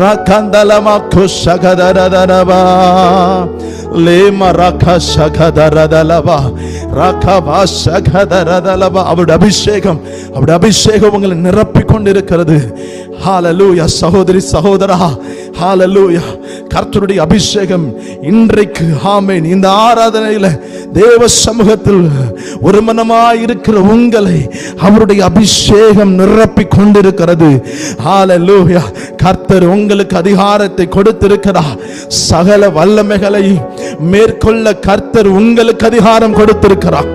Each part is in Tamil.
ரகந்தலமா குஷகதரதரபா லேம ரக சகதரதலபா ரகபா சகதரதலபா அவருடைய அபிஷேகம் அவருடைய அபிஷேகம் உங்களை நிரப்பிக் கொண்டிருக்கிறது ஹாலலூயா சகோதரி சகோதரா ஹாலலூயா கர்த்தருடைய அபிஷேகம் இன்றைக்கு ஆமேன். இந்த ஆராதனையில தேவ சமூகத்தில் ஒரு மனமாய் இருக்கிற உங்களை அவருடைய அபிஷேகம் நிரப்பிக் கொண்டிருக்கிறது. ஹalleluya கர்த்தர் உங்களுக்கு அதிகாரத்தை கொடுத்திருக்கிறார் சகல வல்லமைகளை மேற்கொள்ள கர்த்தர் உங்களுக்கு அதிகாரம் கொடுத்திருக்கிறார்.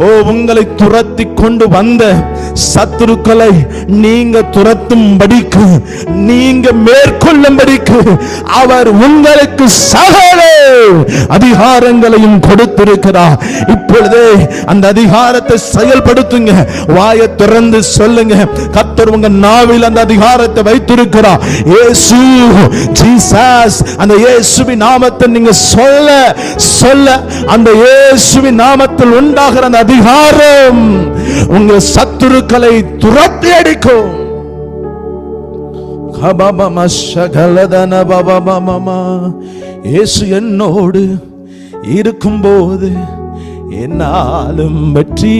ஓ உங்களை துரத்தி கொண்டு வந்த சத்துருக்களை நீங்க துரத்தும்படிக்கு நீங்க மேற்கொள்ளும்படிக்கு அவர் உங்களுக்கு சகல அதிகாரங்களையும் கொடுத்திருக்கிறார் இப்பொழுதே அந்த அதிகாரத்தை செயல்படுத்துங்க. வாயை திறந்து சொல்லுங்க. கத்தர் உங்க நாவில் அந்த அதிகாரத்தை வைத்திருக்கிறார் இயேசு ஜீசஸ் அந்த இயேசுவின் நாமத்தை நீங்க சொல்ல சொல்ல அந்த இயேசுவின் நாமத்தில் உண்டாகிற அந்த அதிகாரம். உங்கள் சத்துருக்களை துரத்தி அடிக்கும். இயேசு என்னோடு இருக்கும்போது என்னாலும் வெற்றி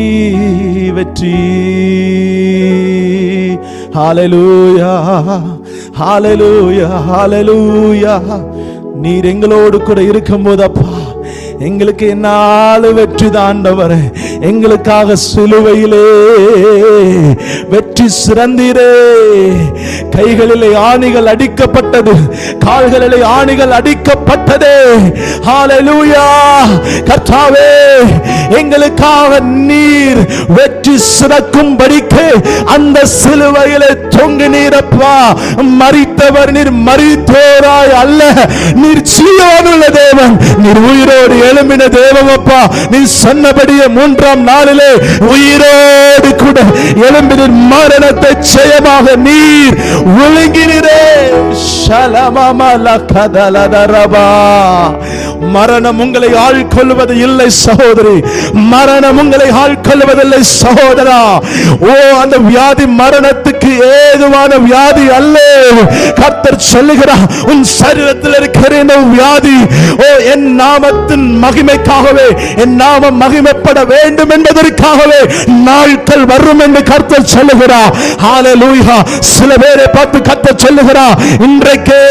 வெற்றி. ஹாலலூயா ஹாலலூயா ஹாலலூயா நீர் எங்களோடு கூட இருக்கும்போது அப்பா எங்களுக்கு என்னாலும் வெற்றி தாண்டவரே. எங்களுக்காக சிலுவையிலே வெற்றி சிறந்தீரே. கைகளிலே ஆணிகள் அடிக்கப்பட்டது கால்களிலே ஆணிகள் அடிக்கப்பட்டதே. ஹalleluya கர்த்தாவே எங்களுக்காக நீர் வெற்றி சிறக்கும் படிக்கு அந்த சிலுவையிலே தொங்கினீரப்பா மறித்தவர் நீர் மறித்தோராய் அல்ல. நீர் ஜீவனுள்ள தேவன். நீர் உயிரோடு எழும்பின தேவமப்பா நீ சொன்னபடியே மூன்றாம் மூன்றாம் நாளிலே உயிரோடு கூட எழும்பின மரணத்தை ஜெயமாக நீர் ஒழுங்கினே சலமமல கதலதரபா மரணம் உங்களை ஆள்கொள்வது இல்லை சகோதரி. மரணம் உங்களை ஆள்கொள்வதில்லை சகோதரா. ஓ அந்த வியாதி மரணத்துக்கு ஏதுவான வியாதி அல்ல. கர்த்தர் சொல்லுகிறார் உன் சரீரத்தில் இருக்கிற இந்த வியாதி ஓ என் நாமத்தின் மகிமைக்காகவே என் நாமம் மகிமைப்பட வேண்டும் என்பதற்காகவே நாட்கள் வரும் என்று கர்த்தர் சொல்லுகிறார். ஹalleluya சில பேரை பார்த்து கர்த்தர் சொல்லுகிறார் இன்றைக்கே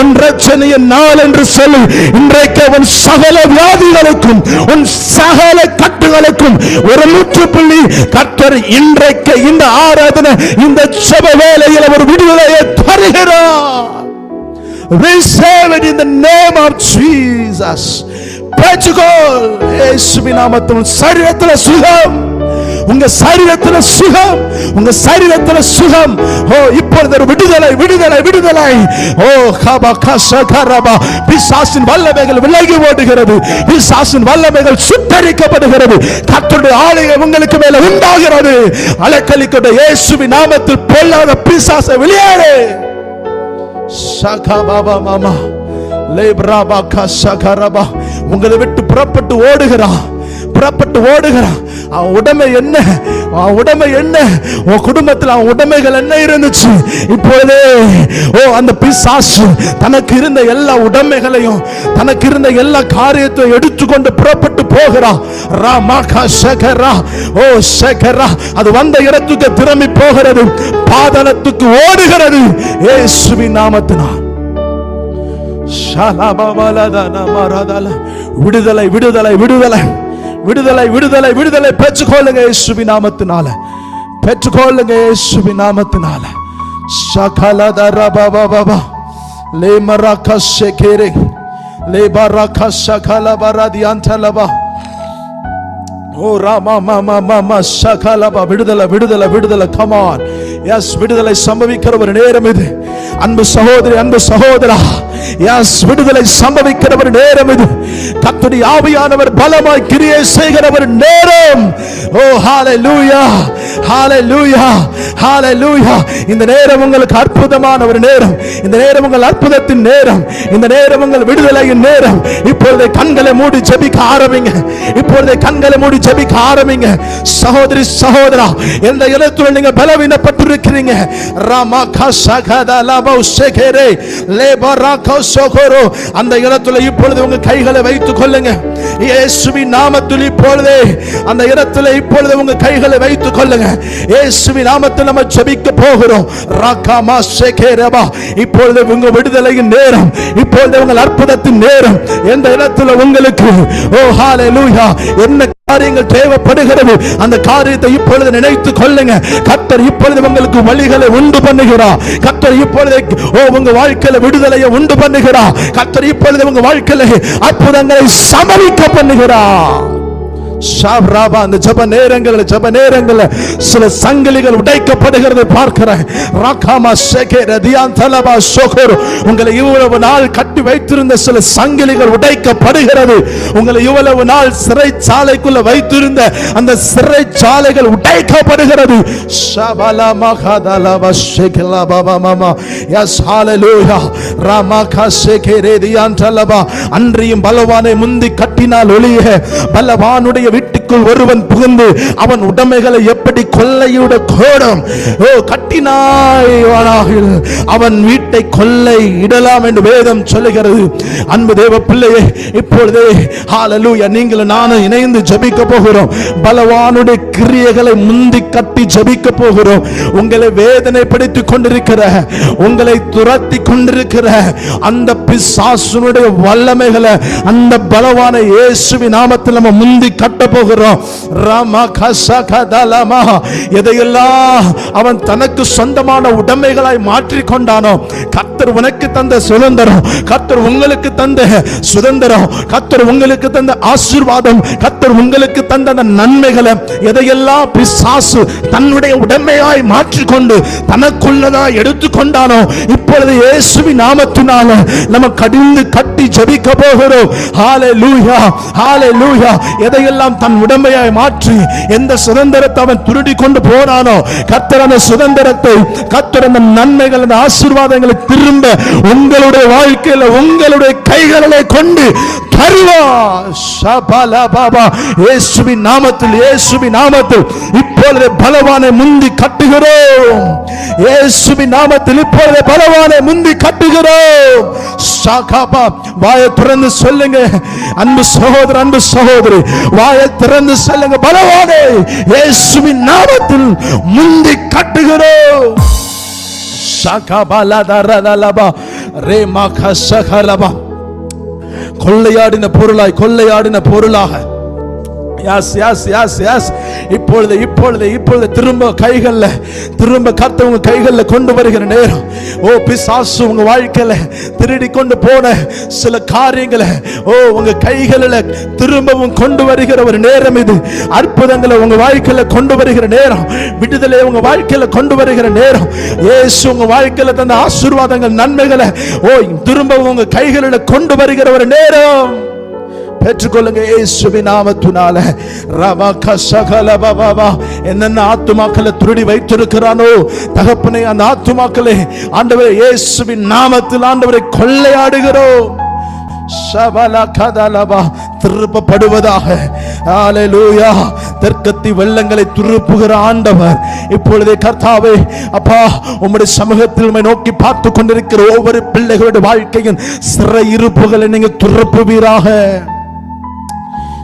உன் ரட்சணையின் நாள் என்று சொல்லு. இன்றைக்கே அவன் சகல வியாதிகளுக்கும் உன் சகல கட்டுகளுக்கும் ஒரு முற்றுப்புள்ளி கர்த்தர் இன்றைக்கு இந்த ஆராதனை இந்த ஜெப வேலையில் ஒரு விடுதலையை தருகிறார். Receive it in the name of Jesus. பெற்றுக்கொள் இயேசுவின் நாமத்தில் உன் சரீரத்துல சுகம். உங்க சரீரத்துல சுகம் உங்க சரீரத்துல சுகம். ஓ இப்பொழுது ஒரு விடுதலை விடுதலை விடுதலை. ஓ கபா கச கரபா. பிசாசின் வல்லமைகள் விலகி ஓடுகிறது. பிசாசின் வல்லமைகள் சுட்டரிக்கப்படுகிறது. கத்துடைய ஆலயம் உங்களுக்கு மேல உண்டாகிறது. அலக்கலிக்கொண்ட இயேசுவின் நாமத்தில் பொல்லாத பிசாசை வெளியேறு. சகபாபா மாமா லேப்ராபா கசகரபா உங்களை விட்டு புறப்பட்டு ஓடுகிறான் புறப்பட்டு ஓடுகிறான். அவன் உடமை என்ன? அவன் உடமை என்ன? உன் குடும்பத்தில் அவன் உடமைகள் என்ன இருந்துச்சு? இப்பொழுதே ஓ அந்த பிசாசு தனக்கு இருந்த எல்லா உடமைகளையும் தனக்கு இருந்த எல்லா காரியத்தையும் எடுத்துக்கொண்டு புறப்பட்டு போகிறான். ராமா சகரா ஓ சகரா அது வந்த இடத்துக்கு திரும்பி போகிறது பாதாளத்துக்கு ஓடுகிறது. ஏசுவி நாமத்தினால். விடுதலை விடுதலை விடுதலை. விடுதலை விடுதலை விடுதலை பெற்றுக்கொள்ளுங்க இயேசுவி நாமத்தினால. பெற்றுக்கொள்ளுங்க இயேசுவி நாமத்தினால. சகலதரபபபப. லேமரக ஷெகேரே. லேபரக அந்தலபா. ஓ ராமா மாமா மாமா சகலபா. விடுதலை விடுதலை விடுதலை. கமான் எஸ் விடுதலை சம்பவிக்கிற ஒரு நேரம் இது. அன்பு சகோதரி அன்பு சகோதரா. விடுதலை சம்பவிக்கிறவர் நேரம் இது. கத்துடைய ஆவியானவர் பலமாய் கிரியை செய்கிறவர் நேரம். ஓ ஹalleluya ஹalleluya லூயா இந்த நேரம் உங்களுக்கு அற்புதமான ஒரு நேரம். இந்த நேரம் உங்கள் அற்புதத்தின் நேரம். இந்த நேரம் உங்கள் விடுதலையின் நேரம். இப்பொழுது கண்களை மூடி ஜெபிக்க ஆரம்பிங்க. இப்பொழுது கண்களை மூடி ஜெபிக்க ஆரம்பிங்க. சகோதரி சகோதரா எந்த இடத்துல நீங்க பலவீனப்பட்டிருக்கிறீங்க? ராமா கசகத லபௌ செகரே லேபரா அந்த இடத்துல இப்பொழுது உங்க கைகளை வைத்துக் கொள்ளுங்க. இயேசுவின் நாமத்தில் இப்பொழுதே அந்த இடத்துல இப்பொழுது உங்க கைகளை வைத்துக் கொள்ளுங்க. இயேசுவின் நாமத்தில் நம்ம ஜெபிக்க போகிறோம். ராகாமா செகரபா இப்பொழுது உங்க விடுதலையின் நேரம். இப்பொழுது உங்கள் அற்புதத்தின் நேரம். எந்த இடத்துல உங்களுக்கு ஓ ஹாலே லூயா என்ன காரியங்கள் தேவைப்படுகிறது. அந்த காரியத்தை இப்பொழுது நினைத்துக் கொள்ளுங்க. கத்தர் இப்பொழுது உங்களுக்கு வழிகளை உண்டு பண்ணுகிறார் கத்தர் இப்பொழுது ஓ உங்க வாழ்க்கையில விடுதலையை உண்டு பண்ணுகிறார் கத்தர் இப்பொழுது உங்க வாழ்க்கையில அற்புதங்களை சமரிக்க பண்ணுகிறார் ஷாப்ராபா அந்த ஜப நேரங்களில் ஜப நேரங்களில் சில சங்கிலிகள் உடைக்கப்படுகிறது பார்க்கிறேன். ராக்காமா ஷெகேர ரதியான் தலபா ஷோகர் உங்களை இவ்வளவு நாள் கட்டி வைத்திருந்த சில சங்கிலிகள் உடைக்கப்படுகிறது. உங்களை இவ்வளவு நாள் சிறைச்சாலைக்குள்ள வைத்திருந்த அந்த சிறைச்சாலைகள் உடைக்கப்படுகிறது. ஷபலா மகாதலபா ஷெகல பாபா மாமா எஸ் ஹalleluya ராமகா ஷெகேரே தியான் தலபா. அன்றியும் பலவானை முந்தி கட்டினால் ஒளிய. பலவானுடைய வீட்டுக்கு வீட்டுக்குள் ஒருவன் புகுந்து அவன் உடைமைகளை எப்படி கொள்ளையிட கோடம் ஓ கட்டினாய் அவன் வீட்டை கொள்ளை இடலாம் என்று வேதம் சொல்லுகிறது. அன்பு தேவ பிள்ளையே இப்பொழுதே ஹாலலூயா நீங்கள் நானும் இணைந்து ஜபிக்க போகிறோம். பலவானுடைய கிரியைகளை முந்தி கட்டி ஜபிக்க போகிறோம். உங்களை வேதனைப்படுத்திக் கொண்டிருக்கிற உங்களை துரத்தி கொண்டிருக்கிற அந்த பிசாசுனுடைய வல்லமைகளை அந்த பலவான இயேசுவின் நாமத்தில் நம்ம முந்தி கட்ட போகிறோம். ராமா கசா கதலமா. எதையெல்லாம் அவன் தனக்கு சொந்தமான உடைமைகளாய் மாற்றி கொண்டானோ கத்தர் உனக்கு தந்த சுதந்திரம் கத்தர் உங்களுக்கு தந்த சுதந்திரம் கத்தர் உங்களுக்கு தந்த ஆசீர்வாதம் கத்தர் உங்களுக்கு தந்த அந்த நன்மைகளை எதையெல்லாம் பிசாசு தன்னுடைய உடைமையாய் மாற்றிக்கொண்டு தனக்குள்ளதா எடுத்துக்கொண்டானோ இப்பொழுது இயேசுவி நாமத்தினால நம்ம கடிந்து கட்டி ஜெபிக்க போகிறோம் ஹாலே லூஹியா எதையெல்லாம் தன் உடமையாய் மாற்றி எந்த சுதந்திரத்தை அவன் திருடி கொண்டு போனானோ கத்தர் அந்த சுதந்திரத்தை கத்தர் அந்த நன்மைகள் அந்த ஆசீர்வாதங்களை திரும்ப உங்களுடைய வாழ்க்கையில உங்களுடைய கைகளிலே கொண்டு தருவா ஷபல பாபா இயேசுவின் நாமத்தில் இயேசுவின் நாமத்தில் இப்பொழுது பலவானை முந்தி கட்டுகிறோம். இயேசுவின் நாமத்தில் இப்பொழுது பலவான முந்தி கட்டுகிறோம். சாகாபா வாயை திறந்து சொல்லுங்க. அன்பு சகோதரர் அன்பு சகோதரி வாயை திறந்து சொல்லுங்க. பலவானே இயேசுவின் நாமத்தில் முந்தி கட்டுகிறோம். ஷாகாபாலதரதலபா ரேமாகசகலபா கொள்ளையாடின பொருளாய் கொள்ளையாடின பொருளாக யாஸ் யாஸ் யாஸ் யாஸ் இப்பொழுது இப்பொழுது இப்பொழுது திரும்ப கைகளில் திரும்ப கர்த்தர் உங்க கொண்டு வருகிற நேரம். ஓ பிசாசு உங்க வாழ்க்கையில திருடி கொண்டு போன சில காரியங்களை ஓ உங்க கைகளில் திரும்பவும் கொண்டு வருகிற ஒரு நேரம் இது. அற்புதங்களை உங்க வாழ்க்கையில கொண்டு வருகிற நேரம். விடுதலை உங்க வாழ்க்கையில கொண்டு வருகிற நேரம். ஏசு உங்க வாழ்க்கையில தந்த ஆசீர்வாதங்கள் நன்மைகளை ஓ திரும்பவும் உங்க கைகளில் கொண்டு வருகிற ஒரு நேரம். பெற்றுக்கொள்ளுங்க இயேசுவி நாமத்தினால. ரபக சகல பபா என்னென்ன ஆத்துமாக்களை திருடி வைத்திருக்கிறானோ தகப்பனை அந்த ஆத்துமாக்களை ஆண்டவரை இயேசுவின் நாமத்தில் ஆண்டவரை கொள்ளையாடுகிறோம். சபல கதலபா திருப்பப்படுவதாக. ஹalleluya. தெற்கத்தி வெள்ளங்களை துருப்புகிற ஆண்டவர். இப்பொழுதே கர்த்தாவே அப்பா உம்முடைய சமூகத்தில் நோக்கி பார்த்து கொண்டிருக்கிற ஒவ்வொரு பிள்ளைகளுடைய வாழ்க்கையின் சிறை இருப்புகளை நீங்க துருப்புவீராக.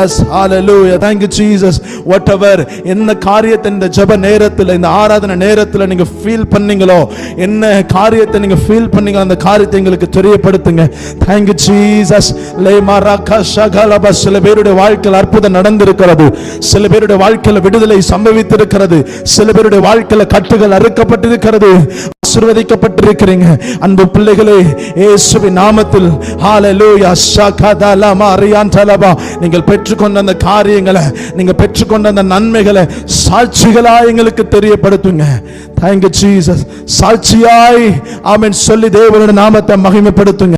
Yes hallelujah. Thank you, Jesus. Whatever என்ன காரியத்தை இந்த ஜெப நேரத்தில் இந்த ஆராதனை நேரத்தில் நீங்க ஃபீல் பண்ணீங்களோ என்ன காரியத்தை நீங்க ஃபீல் பண்ணீங்களோ அந்த காரியத்தை எங்களுக்கு தெரியப்படுத்துங்க. தேங்க்யூ ஜீசஸ் லேமாராக்கா ஷகலபா சில பேருடைய வாழ்க்கையில் அற்புதம் நடந்திருக்கிறது. சில பேருடைய வாழ்க்கையில் விடுதலை சம்பவித்திருக்கிறது. சில பேருடைய வாழ்க்கையில் கட்டுகள் அறுக்கப்பட்டிருக்கிறது. ஆசிர்வதிக்கப்பட்டிருக்கிறீங்க. அன்பு பிள்ளைகளே இயேசுவின் நாமத்தில் ஹalleluya ஷகதலமா ரியான்தலபா நீங்கள் பெற்றுக்கொண்ட அந்த காரியங்களை நீங்க பெற்றுக்கொண்ட அந்த நன்மைகளை சாட்சிகளா எங்களுக்கு தெரியப்படுத்துங்க. தேங்க்யூ ஜீசஸ் சாட்சியாய் ஆமென் சொல்லி தேவனுடைய நாமத்தை மகிமைப்படுத்துங்க.